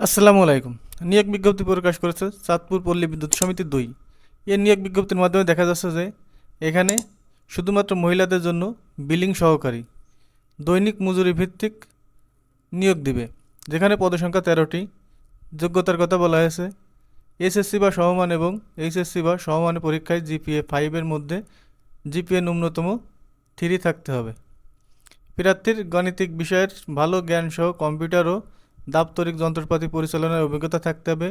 আসসালামু আলাইকুম। নিয়োগ বিজ্ঞপ্তি প্রকাশ করেছে চাঁদপুর পল্লী বিদ্যুৎ সমিতি দুই। এর নিয়োগ বিজ্ঞপ্তির মাধ্যমে দেখা যাচ্ছে যে এখানে শুধুমাত্র মহিলাদের জন্য বিলিং সহকারী দৈনিক মজুরি ভিত্তিক নিয়োগ দিবে, যেখানে পদসংখ্যা তেরোটি। যোগ্যতার কথা বলা হয়েছে, এসএসসি বা সমমান এবং এইচএসসি বা সমমানের পরীক্ষায় জিপিএ ফাইভের মধ্যে জিপিএ ন্যূনতম থ্রি থাকতে হবে। প্রার্থীর গাণিতিক বিষয়ের ভালো জ্ঞানসহ কম্পিউটার ও দাপ্তরিক যন্ত্রপাতি পরিচালনার অভিজ্ঞতা থাকতে হবে।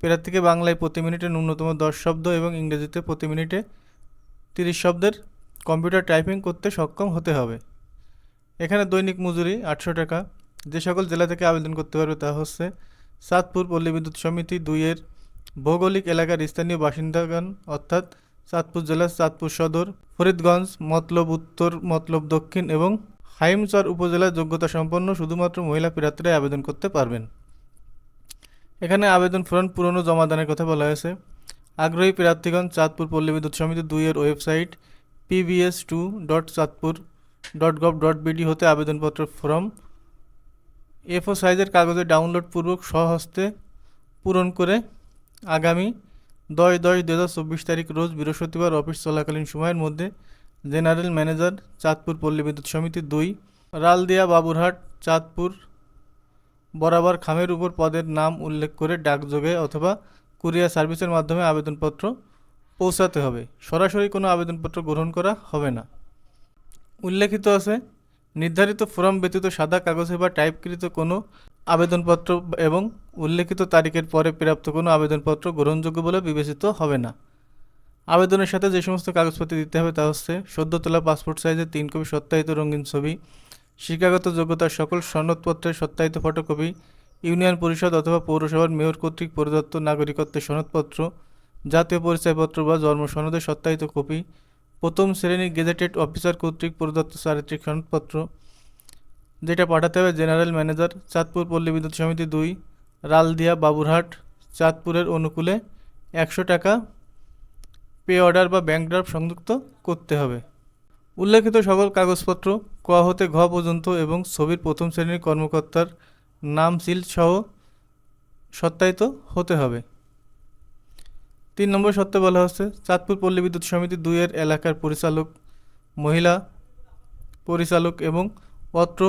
প্রার্থীকে বাংলায় প্রতি মিনিটে ন্যূনতম দশ শব্দ এবং ইংরেজিতে প্রতি মিনিটে তিরিশ শব্দের কম্পিউটার টাইপিং করতে সক্ষম হতে হবে। এখানে দৈনিক মজুরি আটশো টাকা। যে সকল জেলা থেকে আবেদন করতে পারবে তা হচ্ছে চাঁদপুর পল্লী বিদ্যুৎ সমিতি দুইয়ের ভৌগোলিক এলাকার স্থানীয় বাসিন্দাগণ, অর্থাৎ চাঁদপুর জেলার চাঁদপুর সদর, ফরিদগঞ্জ, মতলব উত্তর, মতলব দক্ষিণ এবং হাইমচর উপজেলার যোগ্যতা সম্পন্ন শুধুমাত্র মহিলা প্রার্থীরাই আবেদন করতে পারবেন। এখানে আবেদন ফর্ম পুরনো জমাদানের কথা বলা হয়েছে। আগ্রহী প্রার্থীগণ চাঁদপুর পল্লী বিদ্যুৎ সমিতি দুইয়ের website PBS two dot Chandpur dot gov dot BD হতে আবেদনপত্র ফর্ম। এফও সাইজের কাগজে ডাউনলোড পূর্বক স্বহস্তে পূরণ করে আগামী দশ দশ দু তারিখ রোজ বৃহস্পতিবার অফিস চলাকালীন সময়ের মধ্যে জেনারেল ম্যানেজার, চাঁদপুর পল্লী বিদ্যুৎ সমিতি দুই, রালদিয়া বাবুরহাট, চাঁদপুর বরাবর খামের উপর পদের নাম উল্লেখ করে ডাকযোগে অথবা কুরিয়ার সার্ভিসের মাধ্যমে আবেদনপত্র পৌঁছাতে হবে। সরাসরি কোনো আবেদনপত্র গ্রহণ করা হবে না। উল্লেখিত আছে, নির্ধারিত ফর্ম ব্যতীত সাদা কাগজে বা টাইপকৃত কোনো আবেদনপত্র এবং উল্লেখিত তারিখের পরে প্রাপ্ত কোনো আবেদনপত্র গ্রহণযোগ্য বলে বিবেচিত হবে না। আবেদনের সাথে যে সমস্ত কাগজপত্র দিতে হবে তা হচ্ছে সদ্য তোলা পাসপোর্ট সাইজের তিন কপি সত্যায়িত রঙিন ছবি, শিক্ষাগত যোগ্যতার সকল সনদপত্রের সত্যায়িত ফটোকপি, ইউনিয়ন পরিষদ অথবা পৌরসভার মেয়র কর্তৃক পরিদত্ত নাগরিকত্বের সনদপত্র, জাতীয় পরিচয়পত্র বা জন্ম সনদের সত্যায়িত কপি, প্রথম শ্রেণির গেজেটেড অফিসার কর্তৃক প্রদত্ত চারিত্রিক সনদপত্র, যেটা পাঠাতে হবে জেনারেল ম্যানেজার, চাঁদপুর পল্লী বিদ্যুৎ সমিতি দুই, রালদিয়া বাবুরহাট, চাঁদপুরের অনুকূলে একশো টাকা পে অর্ডার বা ব্যাংক ড্রাফট সংযুক্ত করতে হবে। উল্লেখিত সকল কাগজপত্র ক হতে ঘ পর্যন্ত এবং ছবির প্রথম শ্রেণির কর্মকর্তার নাম, সিল সহ সত্যায়িত হতে হবে। তিন নম্বর সত্য বলা হচ্ছে, চাঁদপুর পল্লী বিদ্যুৎ সমিতি দুইয়ের এলাকার পরিচালক মহিলা পরিচালক এবং অত্র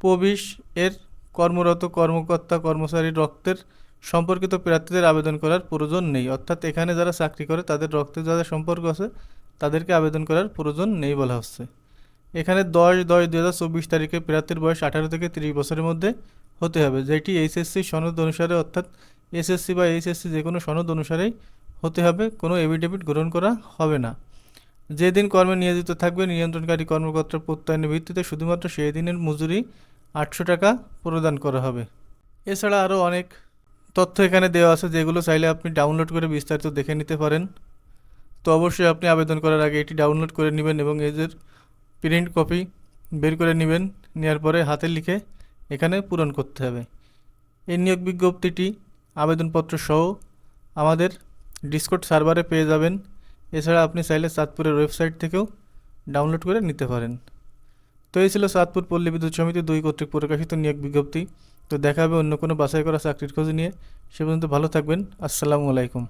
প্রবিশ এর কর্মরত কর্মকর্তা কর্মচারীর রক্তের সম্পর্কিত প্রার্থীদের আবেদন করার প্রয়োজন নেই। অর্থাৎ এখানে যারা চাকরি করে, তাদের রক্তের যাদের সম্পর্ক আছে, তাদেরকে আবেদন করার প্রয়োজন নেই বলা হচ্ছে। এখানে দশ দশ দু হাজার চব্বিশ তারিখে প্রার্থীর বয়স আঠারো থেকে তিরিশ বছরের মধ্যে হতে হবে, যেটি এইচএসসি সনদ অনুসারে, অর্থাৎ এসএসসি বা এইচএসসি যে কোনো সনদ অনুসারেই হতে হবে, কোনো এভিডেভিট গ্রহণ করা হবে না। যেদিন কর্মে নিয়োজিত থাকবে, নিয়ন্ত্রণকারী কর্মকর্তার প্রত্যয়নের ভিত্তিতে শুধুমাত্র সেই দিনের মজুরি আটশো টাকা প্রদান করা হবে। এছাড়া আরও অনেক তথ্য এখানে দেওয়া আছে যেগুলো চাইলে আপনি ডাউনলোড করে বিস্তারিত দেখে নিতে পারেন। তো অবশ্যই আপনি আবেদন করার আগে এটি ডাউনলোড করে নেবেন এবং এদের প্রিন্ট কপি বের করে নেবেন। নেওয়ার পরে হাতে লিখে এখানে পূরণ করতে হবে। এই নিয়োগ বিজ্ঞপ্তিটি আবেদনপত্র সহ আমাদের ডিসকোড সার্ভারে পেয়ে যাবেন। এছাড়া আপনি চাইলে চাঁদপুরের ওয়েবসাইট থেকেও ডাউনলোড করে নিতে পারেন। তো এই ছিল চাঁদপুর পল্লী বিদ্যুৎ সমিতি দুই কর্তৃক প্রকাশিত নিয়োগ বিজ্ঞপ্তি। তো দেখা হবে অন্য কোনো বাছাই করা চাকরির খোঁজ নিয়ে। সে পর্যন্ত ভালো থাকবেন। আসসালামু আলাইকুম।